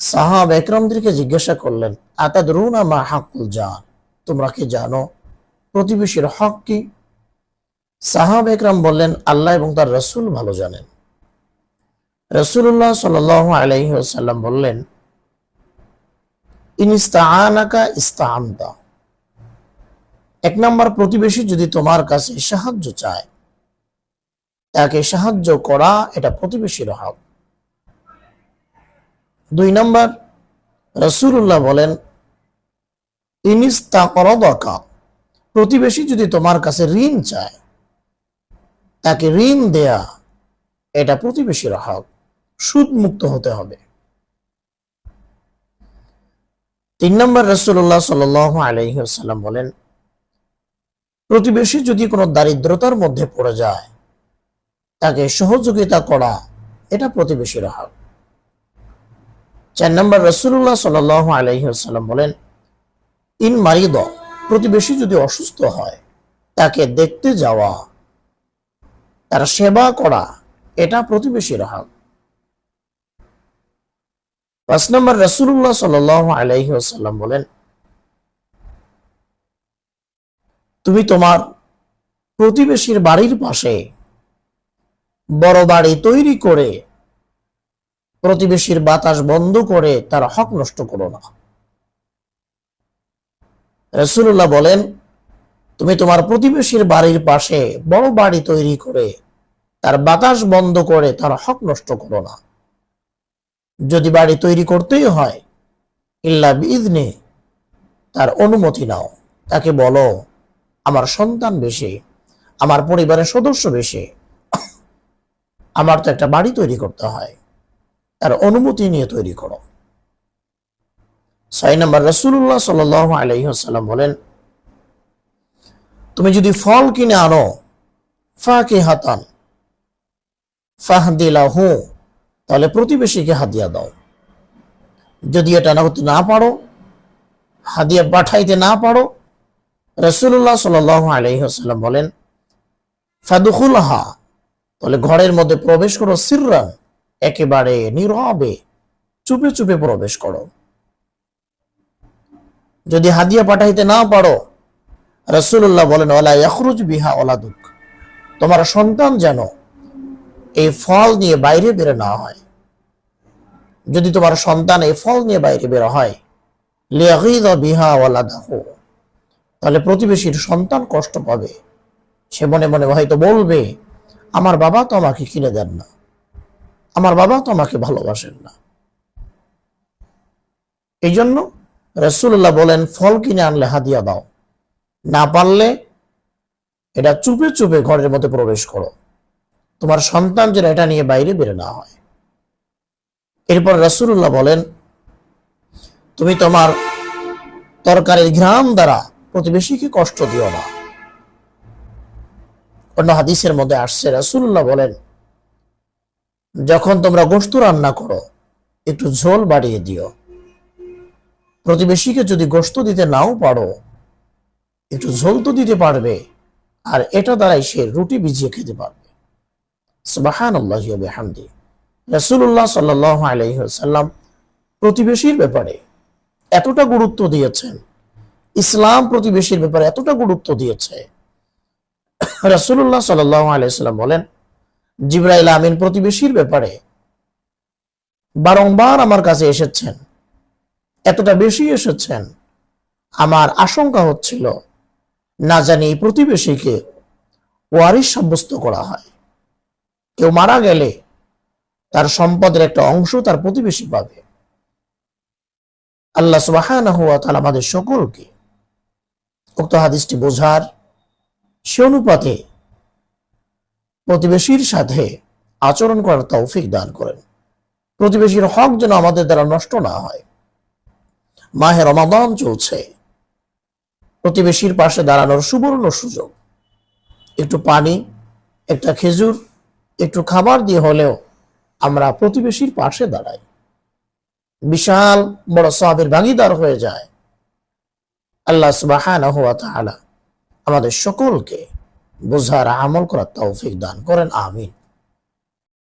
সাহাব একরামদেরকে জিজ্ঞাসা করলেন, আতাদরুনা মা হাকুল জান? তোমরা কি জানো, প্রতিবেশীর হক কি? সাহাব একরাম বললেন, আল্লাহ এবং তার রসুল ভালো জানেন। রসুল্লাহ সাল আলহিহাল্লাম বললেন এক নম্বর প্রতিবেশী যদি তোমার কাছে সাহায্য চায়, তাকে সাহায্য করা এটা প্রতিবেশীর হক। দুই নম্বর রসুল্লাহ বলেন প্রতিবেশী যদি তোমার কাছে ঋণ চায়, তাকে ঋণ দেয়া, এটা প্রতিবেশীর হক সুদ মুক্ত হতে হবে। তিন নম্বর রসুল্লাহ সাল আলহিহাল্লাম বলেন, প্রতিবেশী যদি কোনো দারিদ্রতার মধ্যে পড়ে যায়, তাকে সহযোগিতা করা, এটা প্রতিবেশীর হক। চার নম্বর রসুল্লাহ সাল আলহিহাল্লাম বলেন, ইন মারিদ, প্রতিবেশী যদি অসুস্থ হয়, তাকে দেখতে যাওয়া, তার সেবা করা, এটা প্রতিবেশীর হক পাঁচ নম্বর রসুল্লাহ সাল আলহিহাল্লাম বলেন, তুমি তোমার প্রতিবেশীর বাড়ির পাশে বড় বাড়ি তৈরি করে প্রতিবেশীর বাতাস বন্ধ করে তার হক নষ্ট করো না। রসুল্লাহ বলেন, তুমি তোমার প্রতিবেশীর বাড়ির পাশে বড় বাড়ি তৈরি করে তার বাতাস বন্ধ করে তার হক নষ্ট করো না। যদি বাড়ি তৈরি করতেই হয়, ইল্লা বিদনে তার অনুমতি নাও। তাকে বলো, আমার সন্তান বেশি, আমার পরিবারের সদস্য বেশি, আমার তো একটা বাড়ি তৈরি করতে হয়। তার অনুমতি নিয়ে তৈরি করো। ছয় নম্বর রসুল্লাহ সাল আলহিহাল্লাম বলেন, তুমি যদি ফল কিনে আনো ফাঁকে হাতান ফাহদিলা হু তাহলে প্রতিবেশীকে হাদিয়া দাও। যদি এটা না করতে না পারো, হাদিয়া পাঠাইতে না পারো রসুল্লাহ সাল আলহিহাল্লাম বলেন ফাদুকুল হা তাহলে ঘরের মধ্যে প্রবেশ করো সিররান একেবারে নীরবে, চুপে চুপে প্রবেশ করো। যদি হাদিয়া পাঠাইতে না পারো রসুল্লাহ বলেন ওলা ইয়াখরুজ বিহা ওলাদুক তোমার সন্তান যেন এই ফল নিয়ে বাইরে বেরো না হয়। যদি তোমার সন্তান এই ফল নিয়ে বাইরে বেরো হয় বিহা ওলাদাহ তাহলে প্রতিবেশীর সন্তান কষ্ট পাবে। সে মনে মনে হয়তো বলবে, আমার বাবা তো আমাকে কিনে দেন না। আমার বাবা তো আমাকে ভালোবাসেন না। এই জন্য রসুল্লাহ বলেন, ফল কিনে আনলে হাদিয়া দাও। না পারলে এটা চুপে চুপে ঘরের মধ্যে প্রবেশ করো। তোমার সন্তান যেন এটা নিয়ে বাইরে বেরো না হয়। এরপর রসুল্লাহ বলেন, তুমি তোমার তরকারির ঘ্রাম দ্বারা প্রতিবেশীকে কষ্ট দিও না। অন্য হাদিসের মধ্যে আসছে রসুল্লাহ বলেন যখন তোমরা গোস্ত রান্না করো, একটু ঝোল বাড়িয়ে দিও। প্রতিবেশীকে যদি গোস্ত দিতে নাও পারো, একটু ঝোল তো দিতে পারবে, আর এটা দ্বারাই সে রুটি ভিজিয়ে খেতে পারবে। হামদি রসুল্লাহ সাল্লাহ আলহিহাল্লাম প্রতিবেশীর ব্যাপারে এতটা গুরুত্ব দিয়েছেন, ইসলাম প্রতিবেশীর ব্যাপারে এতটা গুরুত্ব দিয়েছে। রসুল্লাহ সাল্লাহ আলাইসাল্লাম বলেন জিব্রাইল আমিন প্রতিবেশীর ব্যাপারে বারংবার আমার কাছে এসেছেন। এতটা বেশি এসেছেন। আমার আশঙ্কা হচ্ছিল না জানি প্রতিবেশীকে ওয়ারিস সাব্যস্ত করা হয়। কেউ মারা গেলে তার সম্পদের একটা অংশ তার প্রতিবেশী পাবে। আল্লাহ সুবাহ আমাদের সকলকে উক্ত হাদিসটি বোঝার সে অনুপাতে প্রতিবেশীর সাথে আচরণ করার তৌফিক দান করেন। প্রতিবেশীর হক যেন আমাদের দ্বারা নষ্ট না হয়। মাহে রমাদান চলছে। প্রতিবেশীর পাশে দাঁড়ানোর সুবর্ণ সুযোগ। একটু পানি, একটা খেজুর, একটু খাবার দিয়ে হলেও আমরা প্রতিবেশীর পাশে দাঁড়াই। বিশাল বড় সবের ভাগিদার হয়ে যায়। আল্লাহ তাআলা আমাদের সকলকে বোঝার আমল করার তৌফিক দান করেন আমিন।